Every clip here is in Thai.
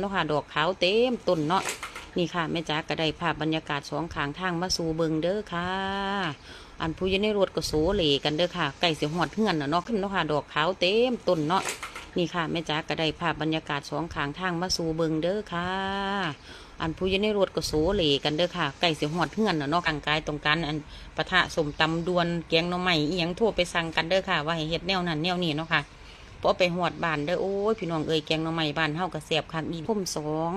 เนาะค่ะดอกขาวเต็มต้นเนาะนี่ค่ะแม่จ๋าก็ได้ภาพบรรยากาศสองข้างทางมาสู่เบิงเด้อค่ะ อันผู้ยันในรถก็โซเลกันเด้อค่ะไก่เสียหอดเฮือนน่ะเนาะขึ้นเนาะค่ะดอกขาวเต็มต้นเนาะนี่ค่ะแม่จ๋าก็ได้ภาพบรรยากาศสองข้างทางมาสู่เบิงเด้อค่ะ อันผู้ยันในรถก็โซเลกันเด้อค่ะไก่เสียหอดเฮือนน่ะเนาะกลางกายตรงกันอันปะทะสมตำดวนแกงหน่อไม้อียังโทรไปสั่งกันเด้อค่ะ ว่าให้เฮ็ดแนวนั้นแนวนี้เนาะค่ะ พอไปหอดบานเด้อโอ้ยพี่น้องเอ้ยแกงหน่อไม้บานเฮากระแสบคักอีพุ่มสอง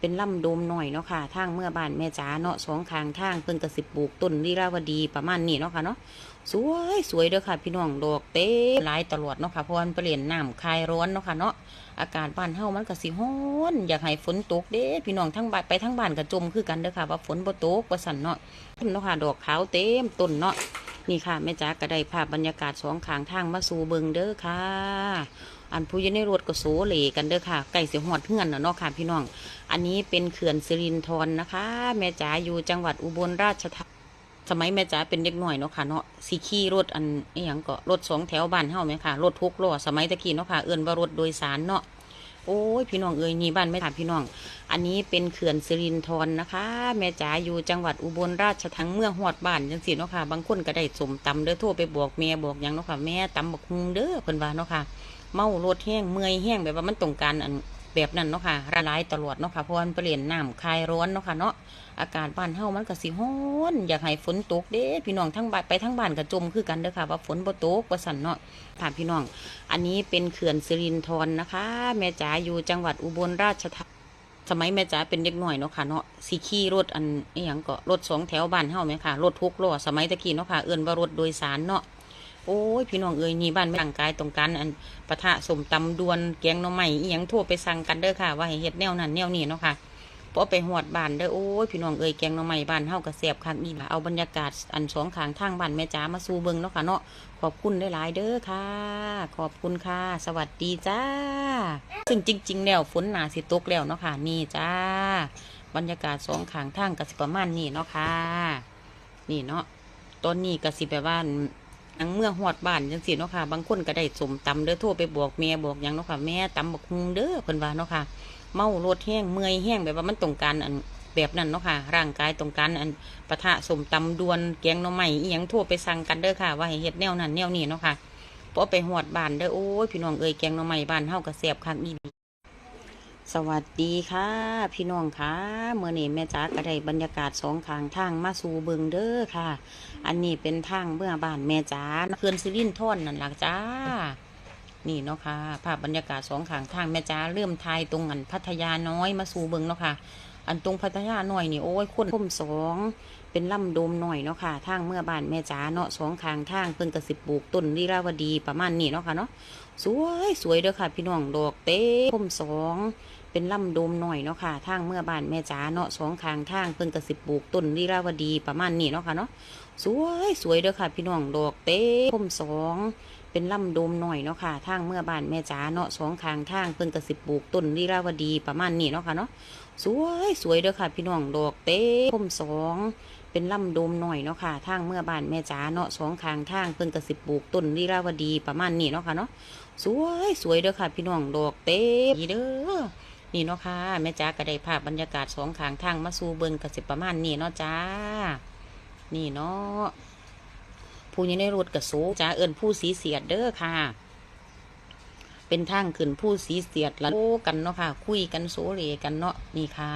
เป็นลำโดมหน่อยเนาะค่ะทางเมื่อบานแม่จ๋าเนาะสองข้างทางเพิ่นกระสิบปลูกต้นลีลาวดีประมาณนี้เนาะค่ะเนาะสวยสวยเด้อค่ะ พี่น้องดอกเต้หลายตลอดเนาะค่ะเพราะมันเปลี่ยนน้ำคลายร้อนเนาะค่ะเนาะอากาศบ้านเฮามันก็สิร้อนอยากให้ฝนตกเด้พี่น้องทั้งบ้านไปทั้งบ้านก็จมคือกันเด้อค่ะ ว่าฝนบ่ตกว่าสั่นเนาะเนาะค่ะดอกขาวเต็มต้นเนาะ นี่ค่ะแม่จ๋าก็ได้ภาพบรรยากาศสองข้างทางมาสู่เบิงเด้อค่ะ อันผู้ยันในรถก็โซเลกันเด้อค่ะไก่เสียหอดเฮือนน่ะเนาะค่ะพี่น้อง อันนี้เป็นเขื่อนสิรินธรนะคะ แม่จ๋าอยู่จังหวัดอุบลราชธานีสมัยแม่จ๋าเป็นเด็กหน่อยเนาะค่ะเนาะสีขี่รถอันอหยังก็รถสองแถวบ้านเฮาไหมค่ะรถทุกล้อสมัยตะกี้เนาะค่ะเอื่นว่ารถโดยสารเนาะโอ้ยพี่น้องเอ้ยนี่บ้านไม่ถามพี่น้อง อันนี้เป็นเขื่อนสิรินธรนะคะ แม่จ๋าอยู่จังหวัดอุบลราชธานีเมื่อหอดบ้านจังสิเนาะค่ะ บางคนก็ได้สมตำเด้อโทรไปบอกแม่บอกหยังเนาะค่ะ แม่ตำบักฮุงเด้อเพิ่นว่าเนาะค่ะ เมารถแห้งเมื่อยแห้งแบบว่ามันตรงกันอันแบบนั้นเนาะค่ะละลายตลอดเนาะค่ะเพราะมันเปลี่ยนน้ำคลายร้อนเนาะค่ะเนาะอากาศบ้านเฮามันก็สิร้อนอยากให้ฝนตกเด้พี่น้องทั้งบ้านไปทั้งบ้านก็จมคือกันเด้อค่ะ ว่าฝนบ่ตกว่สั่นเนาะถามพี่น้อง อันนี้เป็นเขื่อนสิรินธรนะคะ แม่จ๋าอยู่จังหวัดอุบลราชธานี สมัยแม่จ๋าเป็นเด็กหน่อยเนาะค่ะเนาะสีขี่รถอันอหยังก็รถสองแถวบ้านเฮาไหมค่ะรถทุกล้อสมัยตะกี้เนาะค่ะเอื่นว่ารถโดยสารเนาะโอ้ยพี่น้องเอ้ยนี่บ้านไม่ร่างกายตรงกันอันปะทะสมตำดวนแกงน่อไม้อีหยังโทรไปสั่งกันเด้อค่ะ ว่าให้เฮ็ดแนวนั้นแนวนี้เนาะค่ะพอไปหอดบ้านเด้อโอ้ยพี่น้องเอ้ยแกงน่อไม้บ้านเฮากระแสบคักนี่ละเอาบรรยากาศอันสองขางทางบ้านแม่จ๋ามาสู่เบิงเนาะค่ะเนาะ ขอบคุณหลายๆเด้อค่ะ ขอบคุณค่ะ สวัสดีจ้า ซึ่งจริง ๆ แล้วฝนหนาสิตกแล้วเนาะค่ะ นี่จ้า บรรยากาศสองข้างทางกสิประมาณนี้เนาะค่ะ นี่เนาะตอนนี้กสิแบบว่าอังเมื่อหอดบ้านจังสิเนาะค่ะ บางคนก็ได้สมตำเด้อโทรไปบอกแม่บอกยังเนาะค่ะ แม่ตำบักฮุงเด้อเพิ่นว่าเนาะค่ะ เมารถแห้งเมื่อยแห้งแบบว่ามันตรงกันอัน แบบนั้นเนาะค่ะ ร่างกายตรงกันอันปะทะสมตำดวนแกงน่อไม้อียังโทรไปสั่งกันเด้อค่ะ ว่าให้เฮ็ดแนวนั้นแนวนี้เนาะค่ะพอไปหอดบ้านเด้อโอ้ยพี่น้องเอ้ยแกงน่อไม้บ้านเฮาก็แซ่บคักอีหลีสวัสดีค่ะ พี่น้องค่ะเมื่อนี้แม่จ๋าก็ได้บรรยากาศสองข้างทางมาสู่เบิงเด้อค่ะ อันนี้เป็นทางเมื่อบ้านแม่จ๋าเขื่อนซิลินท่อนนั่นหล่ะจ้านี่เนาะค่ะภาพบรรยากาศสองข้างทางแม่จ๋าเริ่มทายตรงอันพัทยาน้อยมาสู่เบิงเนาะค่ะ อันตรงพัทยาหน่อยนี่โอ้ยคนคุ้มสองเป็นลำโดมหน่อยเนาะค่ะทางเมื่อบ้านแม่จ๋าเนาะสองคางทางเพิ่นกระสิบปลูกต้นลีลาวดีประมาณนี้เนาะค่ะเนาะสวยสวยเด้อค่ะ พี่น้องดอกเต้คุ้มสองเป็นลำโดมหน่อยเนาะค่ะทางเมื่อบ้านแม่จ๋าเนาะสองคางทางเพิ่นกระสิบปลูกต้นลีลาวดีประมาณนี้เนาะค่ะเนาะ สวยสวยเด้อค่ะ พี่น้องดอกเต้พุ่มสองเป็นลำโดมหน่อยเนาะค่ะทางเมื่อบ้านแม่จ๋าเนาะสองข้างทางเพิ่นกระสิบปลูกต้นลีลาวดีประมาณนี้เนาะค่ะเนาะสวยสวยเด้อค่ะ พี่น้องดอกเต้พุ่มสองเป็นลำโดมหน่อยเนาะค่ะทางเมื่อบ้านแม่จ๋าเนาะสองข้างทางเพิ่นกระสิบปลูกต้นลีลาวดีประมาณนี้เนาะค่ะเนาะสวยสวยเด้อค่ะ พี่น้องดอกเต้นี่เด้อนี่เนาะค่ะแม่จ๋าก็ได้ภาพบรรยากาศสองขางทางมาสู่เบิ่งกระสิบประมาณนี้เนาะจ้า นี่เนาะผู้ยังในรถกระสูจ้าเอิญผู้สีเสียดเด้อค่ะ เป็นทางขึ้นผู้สีเสียดแล้วโอ้กันเนาะค่ะ คุยกันโซเลกันเนาะนี่ค่ะ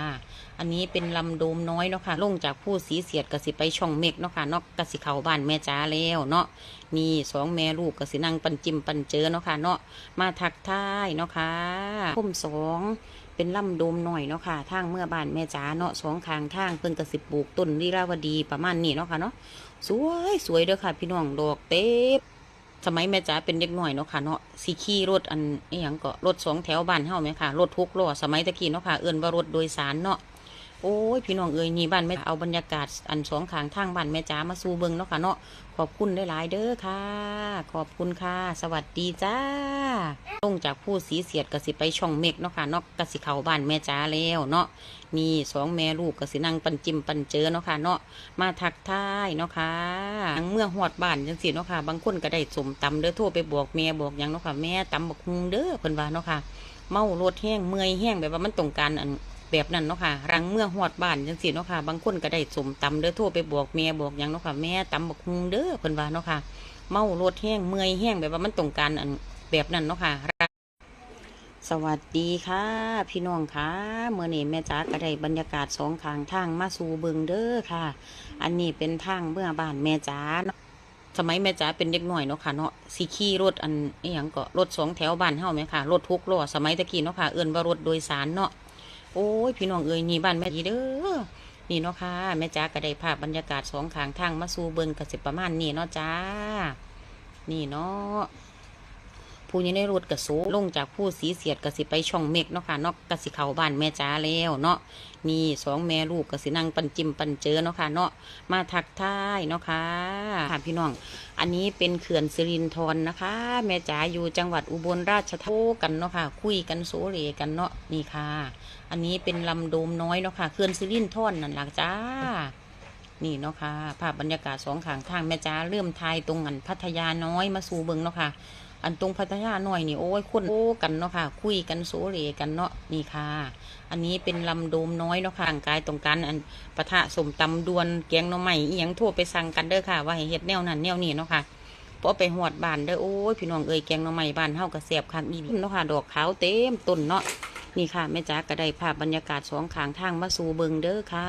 อันนี้เป็นลำโดมน้อยเนาะค่ะ ลงจากผู้สีเสียดกสิไปช่องเมกเนาะค่ะเนาะกสิเขาบ้านแม่จ้าแล้วเนาะนี่สองแม่ลูกกสินั่งปันจิมปันเจอเนาะค่ะเนาะมาทักทายเนาะค่ะพุ่มสอง เป็นลำโดมหน่อยเนาะค่ะทางเมื่อบ้านแม่จ๋าเนาะสองคางทางเพิ่นกระสิปลูกต้นลีลาวดีประมาณนี้เนาะค่ะเนาะสวยสวยเด้อค่ะ พี่น้องดอกเต็มสมัยแม่จ๋าเป็นเด็กหน่อยเนาะค่ะเนาะสีขี่รถอันอหยังก็รถสองแถวบ้านเฮาไหมค่ะรถทุกล้อสมัยตะกี้เนาะค่ะเอื่นว่ารถโดยสารเนาะ โอ้ยพี่น้องเอ้ยนี่บ้านแม่เอาบรรยากาศอันสองขางทางบ้านแม่จ๋ามาสู่เบิงเนาะค่ะเนาะขอบคุณได้หลายเด้อค่ะ ขอบคุณค่ะ สวัสดีจ้าลงจากผู้สีเสียดกสิไปช่องเมกเนาะค่ะเนาะกสิเข้าบ้านแม่จ๋าแล้วเนาะนี่สองแม่ลูกกสินั่งปันจิมปันเจอเนาะค่ะเนาะมาทักทายเนาะค่ะทั้งเมื่อหอดบ้านจังสิเนาะค่ะบางคนก็ได้สมตำเด้อโทรไปบอกแม่บอกยังเนาะค่ะแม่ตำบักฮุงเด้อเพิ่นว่าเนาะค่ะเมารถแห้งเมื่อยแห้งแบบว่ามันตรงการอัน แบบนั้นเนาะค่ะรังเมื่อหอดบ้านจังซี่เนาะค่ะ บางคนก็ได้สมตำเด้อโทรไปบอกแม่บอกยังเนาะค่ะ แม่ตำบักฮุงเด้อเพิ่นว่าเนาะค่ะ เมารถแห้งเมื่อยแห้งแบบว่ามันตรงการอันแบบนั้นเนาะค่ะสวัสดีค่ะ พี่น้องค่ะเมื่อนี้แม่จ๋าก็ได้บรรยากาศสองข้างทางมาสู่เบิงเด้อค่ะ อันนี้เป็นทางเมื่อบ้านแม่จ๋าสมัยแม่จ๋าเป็นเด็กหน่อยเนาะค่ะเนาะสิขี่รถอันอหยังก็รถสองแถวบ้านเฮาไหมค่ะรถทุกล้อสมัยตะกี้เนาะค่ะเอิ้นว่ารถโดยสารเนาะ โอ้ยพี่น้องเอ้ยนี่บ้านแม่ดีเด้อนี่เนาะค่ะแม่จ๋าก็ได้ภาพบรรยากาศสองข้างทางมาสู่เบิงก็สิบประมาณนี่เนาะจ้า นี่เนาะ ผู้ยังได้รถกระสูลงจากผู้สีเสียดกสิไปช่องเมกเนาะค่ะนาะกสิเขาบ้านแม่จ้าแล้วเนาะนี่สองแม่ลูกกสินั่งปันจิมปันเจอเนาะค่ะเนาะมาทักทายเนาะค่ะค่ะพี่น้อง อันนี้เป็นเขื่อนสิรินธรนะคะ แม่จ๋าอยู่จังหวัดอุบลราชธานีกันเนาะค่ะ คุยกันโซเลกันเนาะนี่ค่ะ อันนี้เป็นลำโดมน้อยเนาะค่ะเขื่อนสิรินธรนั่นหลักจ้านี่เนาะค่ะภาพบรรยากาศสองข้างทางแม่จ้าเริ่มทายตรงอันพัทยาน้อยมาสู่เบิงเนาะค่ะ อันตรงพัทยาหน่อยนี่โอ้ยคนโอ้กันเนาะค่ะ คุยกันโซเลกันเนาะนี่ค่ะ อันนี้เป็นลำโดมน้อยเนาะค่ะร่างกายตรงกันอันปะทะสมตำดวนแกงหน่อไม้อีหยังทั่วไปสั่งกันเด้อค่ะ ว่าให้เฮ็ดแนวนั้นแนวนี้เนาะค่ะพอไปหอดบานเด้อโอ้ยพี่น้องเอ้ยแกงหน่อไม้บ้านเฮาก็แซ่บคักอีหลีเนาะค่ะดอกขาวเต็มต้นเนาะนี่ค่ะแม่จ๋าก็ได้ภาพบรรยากาศสองขางทางมาสู่เบิงเด้อค่ะ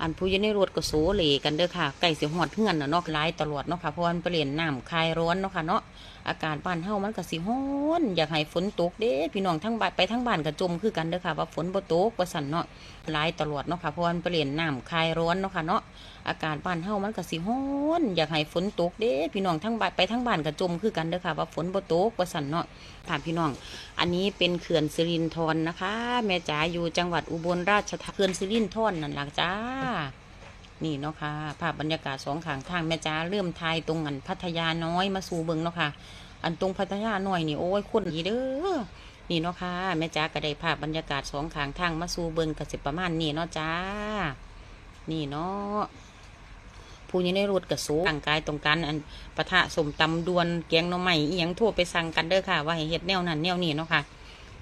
อันผู้ยืนในรถก็โซเลกันเด้อค่ะไก่เสียหอดเฮือนน่ะเนาะหลายตลอดเนาะค่ะเพราะมันเปลี่ยนน้ำคลายร้อนเนาะค่ะเนาะอากาศบ้านเฮามันก็สิร้อนอยากให้ฝนตกเด้พี่น้องทั้งบ้านไปทั้งบ้านก็จมคือกันเด้อค่ะ ว่าฝนบ่ตกว่าสั่นเนาะหลายตลอดเนาะค่ะเพราะวันเปลี่ยนน้ำคลายร้อนเนาะค่ะเนาะอากาศบ้านเฮามันก็สิร้อนอยากให้ฝนตกเด้พี่น้องทั้งบ้านไปทั้งบ้านก็จมคือกันเด้อค่ะ ว่าฝนบ่ตกว่าสั่นเนาะถามพี่น้อง อันนี้เป็นเขื่อนสิรินธรนะคะ แม่จ๋าอยู่จังหวัดอุบลราชธานีเขื่อนสิรินธรนั่นล่ะจ้า นี่เนาะค่ะภาพบรรยากาศสองข้างทางแม่จ้าเริ่มทายตรงอันพัทยาน้อยมาสู่เบิงเนาะค่ะ อันตรงพัทยาน้อยนี่โอ้ยคนดีเด้อนี่เนาะค่ะแม่จ้าก็ได้ภาพบรรยากาศสองข้างทางมาสู่เบิงก็สิบประมาณนี้เนาะจ้า นี่เนาะผู้ยังได้รถกระสูร่างกายตรงกันอันปะทะสมตำดวนแกงน่อไม้อียงทั่วไปสั่งกันเด้อค่ะ ว่าให้เฮ็ดแนวนั้นแนวนี้เนาะค่ะ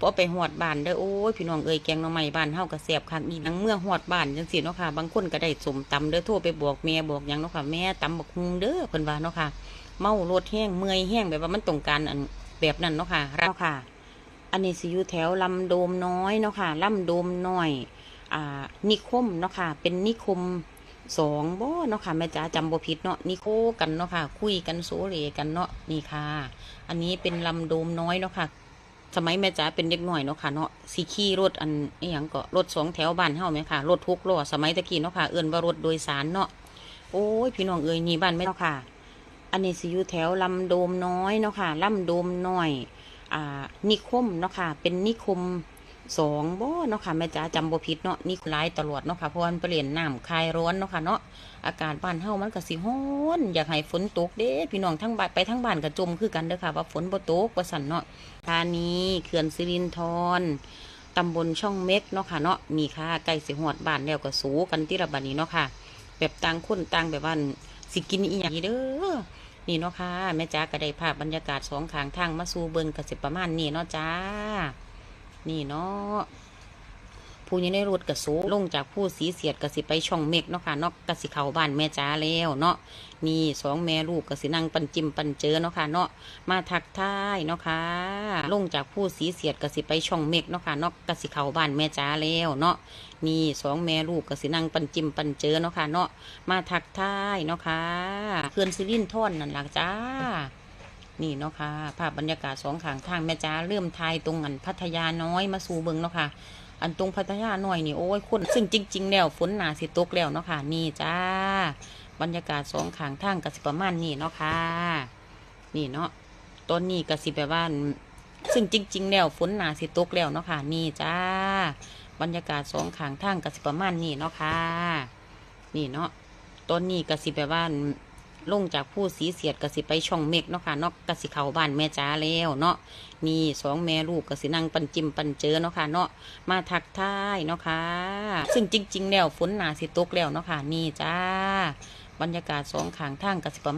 พอไปหอดบานเด้อโอ้ยพี่น้องเอ้ยแกงหน่อไม้บานเฮาก็แซ่บคักอีนังเมื่อหอดบานจังซี่เนาะค่ะบางคนก็ได้สมตำเด้อโทรไปบอกแม่บอกยังเนาะค่ะแม่ตำบักฮุงเด้อเพิ่นว่าเนาะค่ะ เมารถแห้งเมื่อยแห้งแบบว่ามันตรงการอันแบบนั้นเนาะค่ะเนาะค่ะ อันนี้สิอยู่แถวลำโดมน้อยเนาะค่ะลำโดมน้อยอ่านิคมเนาะค่ะ เป็นนิคมสองบ่เนาะค่ะแม่จ๋าจำบ่ผิดเนาะนิโคกันเนาะค่ะ คุยกันโซเลกันเนาะนี่ค่ะ อันนี้เป็นลำโดมน้อยเนาะค่ะ สมัยแม่จ๋าเป็นเด็กหน่อยเนาะค่ะเนาะสีขี่รถอันอหยังก็รถสองแถวบ้านเฮาไหมค่ะรถทุกล้อสมัยตะกี้เนาะค่ะเอิ้นว่ารถโดยสารเนาะโอ้ยพี่น้องเอ่ยนี่บ้านแม่เนาะค่ะ อันนี้สิอยู่แถวลำโดมน้อยเนาะค่ะลำโดมน้อย อ่านิคมเนาะค่ะ เป็นนิคม สองบ่เนาะค่ะแม่จ๋าจำบ่ผิดเนาะนี่หลายตลอดเนาะค่ะเพราะวันเปลี่ยนน้ำคลายร้อนเนาะค่ะเนาะอากาศบ้านเฮามันก็สิร้อนอยากให้ฝนตกเด้พี่น้องทั้งบ้านไปทั้งบ้านก็จมคือกันเด้อค่ะว่าฝนบ่ตกว่าสั่นเนาะธานีเขื่อนสิรินธรตำบลช่องเม็กเนาะค่ะเนาะมีค่ะไก่สิหอดบ้านแล้วก็สูกันที่ระบาดนี้เนาะค่ะ แบบต่างคนต่างแบบว่าสิกินอีหยังเด้อนี่เนาะค่ะแม่จ๋าก็ได้ภาพบรรยากาศสองข้างทางมาสู่เบิงก็สิบประมาณนี้เนาะจ้า นี่เนาะผู้ยังได้รถกระสูลงจากผู้สีเสียดกสิไปช่องเมกเนาะค่ะเนาะกสิเขาบ้านแม่จ้าแล้วเนาะนี่สองแม่ลูกกสินั่งปันจิมปันเจอเนาะค่ะเนาะมาทักทายเนาะค่ะลงจากผู้สีเสียดกสิไปช่องเมกเนาะค่ะเนาะกสิเขาบ้านแม่จ้าแล้วเนาะนี่สองแม่ลูกกสินั่งปันจิมปันเจอเนาะค่ะเนาะมาทักทายเนาะค่ะเขื่อนสิรินท่อนนั่นล่ะจ้า นี่เนาะค่ะภาพบรรยากาศสองข้างทางแม่จ้าเริ่มทายตรงอันพัทยาน้อยมาสู่เบิงเนาะค่ะอันตรงพัทยาน้อยนี่โอ้ยคนซึ่งจริง ๆ แล้วฝนหนาสิตกแล้วเนาะค่ะนี่จ้า บรรยากาศสองข้างทางกสิประมาณนี้เนาะค่ะนี่เนาะต้นนี้กสิแบบว่าซึ่งจริง ๆ แล้วฝนหนาสิตกแล้วเนาะค่ะนี่จ้า บรรยากาศสองข้างทางกสิประมาณนี้เนาะค่ะนี่เนาะต้นนี้กสิแบบว่า ลงจากผู้สีเสียดกสิไปช่องเมกเนาะค่ะนอกกสิเขาบ้านแม่จ้าแล้วเนาะนี่สองแม่ลูกกสินั่งปันจิมปันเจอเนาะค่ะเนาะมาทักทายเนาะค่ะซึ่งจริง ๆ แล้วฝนหนาสิตกแล้วเนาะค่ะนี่จ้า บรรยากาศสองขางทางกสิประ